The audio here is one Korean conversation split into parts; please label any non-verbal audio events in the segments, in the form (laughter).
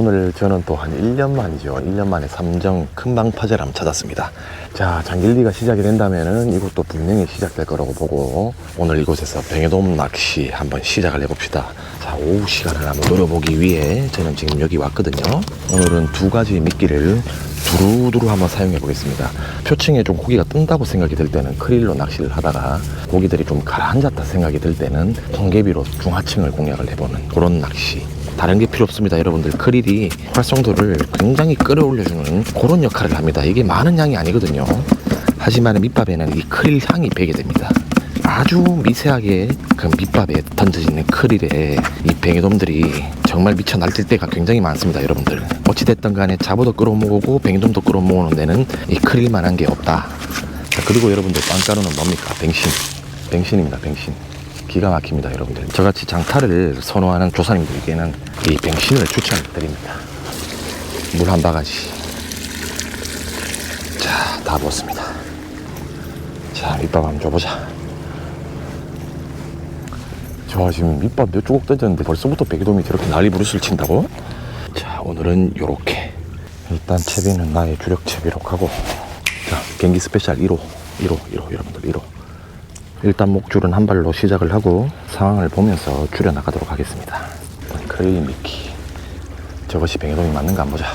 오늘 저는 또 한 1년 만이죠. 1년 만에 삼정 큰방 파제람 찾았습니다. 자, 장길리가 시작이 된다면은 이것도 분명히 시작될 거라고 보고 오늘 이곳에서 뱅에돔 낚시 한번 시작을 해봅시다. 자, 오후 시간을 한번 노려보기 위해 저는 지금 여기 왔거든요. 오늘은 두 가지 미끼를 두루두루 한번 사용해 보겠습니다. 표층에 좀 고기가 뜬다고 생각이 들 때는 크릴로 낚시를 하다가 고기들이 좀 가라앉았다 생각이 들 때는 통개비로 중하층을 공략을 해보는 그런 낚시. 다른 게 필요 없습니다, 여러분들. 크릴이 활성도를 굉장히 끌어올려주는 그런 역할을 합니다. 이게 많은 양이 아니거든요. 하지만 밑밥에는 이 크릴 향이 배게 됩니다. 아주 미세하게 그 밑밥에 던져지는 크릴에 이 뱅에돔들이 정말 미쳐 날뛸 때가 굉장히 많습니다 여러분들 어찌됐든 간에 잡어도 끌어모으고 뱅에돔도 끌어모으는 데는 이 크릴만한 게 없다 자, 그리고 여러분들 빵가루는 뭡니까 뱅신 뱅신입니다 뱅신 기가 막힙니다 여러분들. 저같이 장타를 선호하는 조사님들에게는 이 뱅신을 추천드립니다. 물 한 바가지. 자다 부었습니다. 자 밑밥 한번 줘보자. 저 지금 밑밥 몇 주걱 던졌는데 벌써부터 베개돔이 저렇게 난리 부르스를 친다고? 자 오늘은 요렇게. 일단 채비는 나의 주력 채비로 가고. 자 경기 스페셜 1호 1호 1호 여러분들 1호 일단 목줄은 한 발로 시작을 하고 상황을 보면서 줄여 나가도록 하겠습니다. 크레인 미키. 저것이 뱅에돔이 맞는가 한번 보자.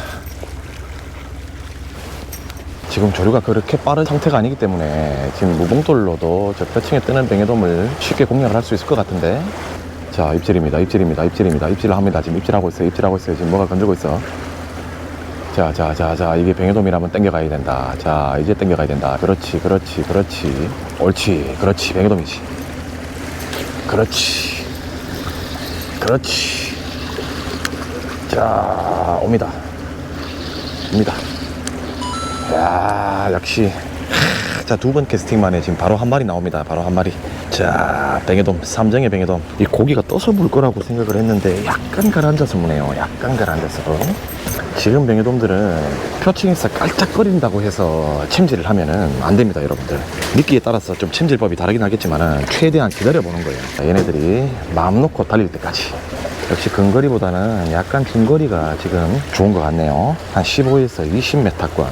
지금 조류가 그렇게 빠른 상태가 아니기 때문에 지금 무봉돌로도 저 뼈층에 뜨는 뱅에돔을 쉽게 공략을 할 수 있을 것 같은데. 자 입질입니다 입질입니다 입질입니다. 입질을 합니다. 지금 입질하고 있어요 입질하고 있어요. 지금 뭐가 건들고 있어 자 자 자 자 이게 뱅에돔이라면 땡겨가야 된다. 자 이제 땡겨가야 된다. 그렇지 그렇지 그렇지. 옳지 그렇지 뱅에돔이지. 그렇지 그렇지. 자 옵니다. 옵니다. 야 역시 자 두 번 캐스팅 만에 지금 바로 한 마리 나옵니다. 바로 한 마리. 자 뱅에돔 삼정의 뱅에돔. 이 고기가 떠서 물 거라고 생각을 했는데 약간 가라앉아서 무네요. 약간 가라앉아서 지금 뱅에돔들은 표층에서 깔짝거린다고 해서 챔질을 하면은 안 됩니다 여러분들. 미끼에 따라서 좀 챔질법이 다르긴 하겠지만은 최대한 기다려 보는 거예요. 얘네들이 마음 놓고 달릴 때까지. 역시 근거리보다는 약간 중거리가 지금 좋은 것 같네요. 한 15에서 20m권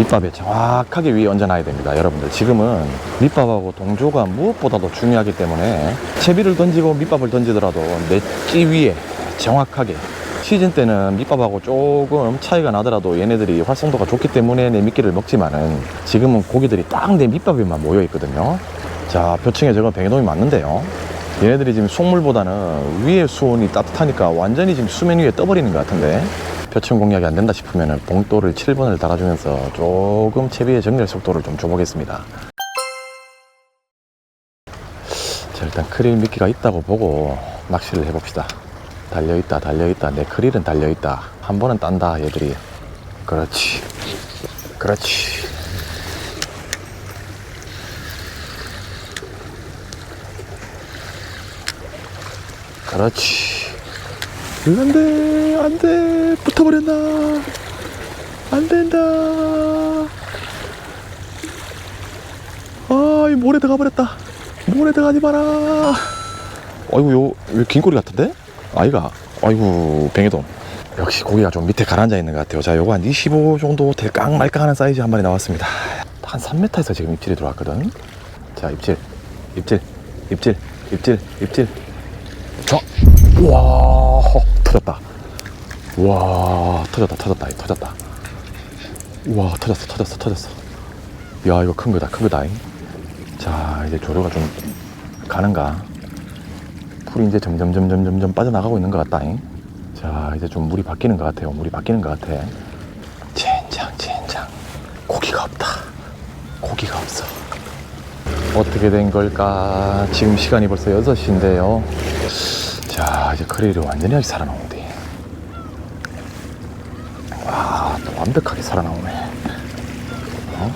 밑밥에 정확하게 위에 얹어놔야 됩니다 여러분들. 지금은 밑밥하고 동조가 무엇보다도 중요하기 때문에 채비를 던지고 밑밥을 던지더라도 넷지 위에 정확하게 시즌 때는 밑밥하고 조금 차이가 나더라도 얘네들이 활성도가 좋기 때문에 내 미끼를 먹지만은 지금은 고기들이 딱 내 밑밥에만 모여 있거든요. 자 표층에 저건 뱅에돔이 맞는데요. 얘네들이 지금 속물보다는 위에 수온이 따뜻하니까 완전히 지금 수면 위에 떠버리는 것 같은데 표층 공략이 안 된다 싶으면 봉돌을 7번을 달아주면서 조금 채비의 정렬 속도를 좀 줘보겠습니다. 자, 일단 크릴 미끼가 있다고 보고 낚시를 해봅시다. 달려있다, 달려있다. 내 크릴은 달려있다. 한 번은 딴다, 얘들이. 그렇지. 그렇지. 그렇지. 안 돼, 안 돼. 붙어버렸나. 안 된다. 아, 이 모래 들어가 버렸다. 모래 들어가지 마라. 아이고, 요, 왜 긴 꼬리 같은데? 아이가. 아이고, 뱅에돔. 역시 고기가 좀 밑에 가라앉아 있는 것 같아요. 자, 요거 한 25 정도 될까 말까 하는 사이즈 한 마리 나왔습니다. 한 3m에서 지금 입질이 들어왔거든. 자, 입질, 입질, 입질, 입질, 입질. 저, 와, 터졌다. 와, 터졌다, 터졌다, 터졌다. 와, 터졌어, 터졌어, 터졌어. 야, 이거 큰 거다, 큰 거다. 잉. 자, 이제 조류가 좀 가는가? 풀이 이제 점점, 점점, 점점 빠져나가고 있는 것 같다. 잉. 자, 이제 좀 물이 바뀌는 것 같아요. 물이 바뀌는 것 같아. 젠장, 젠장. 고기가 없다. 고기가 없어. 어떻게 된 걸까? 지금 시간이 벌써 6시인데요. 자, 이제 크릴이 완전히 살아나오는데. 와, 또 완벽하게 살아나오네. 어?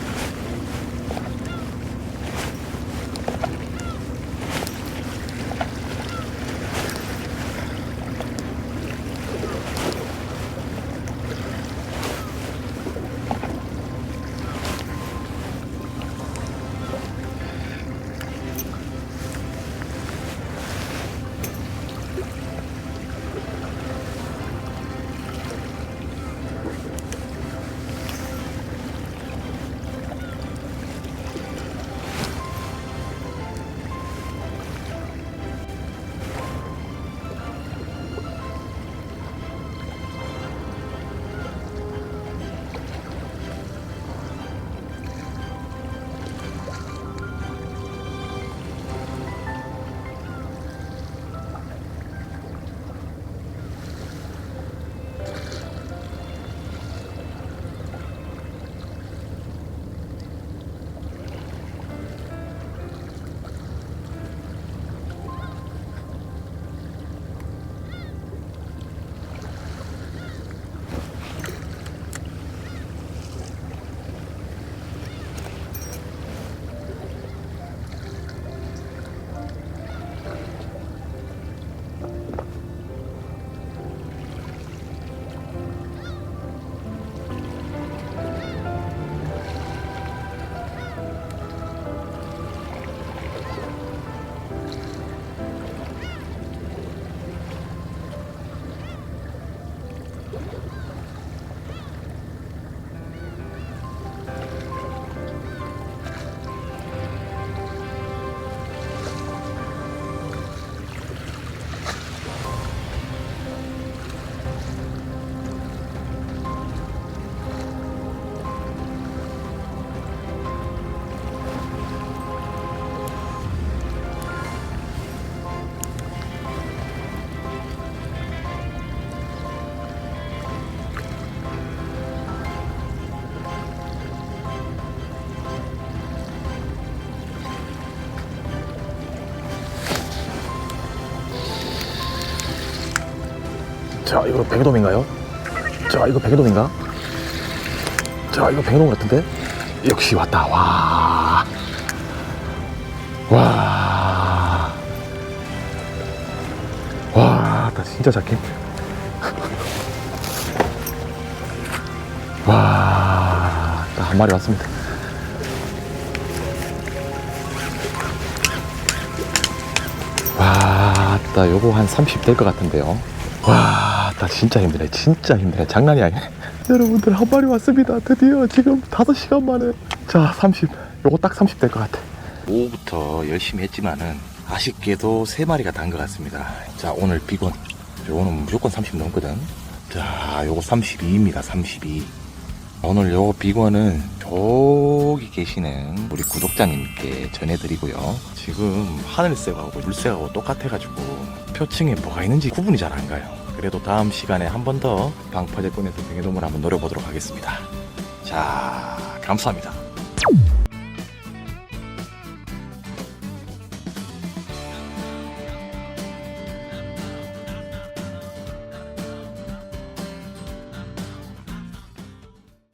이거 백도민가요? 자, 이거 백도민가? 자, 이거 백도민 같은데? 역시 왔다. 와. 와. 와, 나 진짜 작게. 와, 딱한 마리 왔습니다. 와, 나 요거 한 30 될 것 같은데요. 와, 나 진짜 힘드네. 진짜 힘드네. 장난이 아니네. (laughs) 여러분들 한 마리 왔습니다. 드디어 지금 5시간 만에. 자, 30. 요거 딱 30 될 것 같아. 오후부터 열심히 했지만은 아쉽게도 세 마리가 단 것 같습니다. 자, 오늘 비건. 요거는 무조건 30 넘거든. 자, 요거 32입니다. 32. 오늘 요 비건은 저기 계시는 우리 구독자님께 전해드리고요. 지금 하늘색하고 물색하고 똑같아가지고 표층에 뭐가 있는지 구분이 잘 안 가요. 그래도 다음 시간에 한 번 더 방파제 꺼내서 병해돔을 한번 노려보도록 하겠습니다. 자, 감사합니다.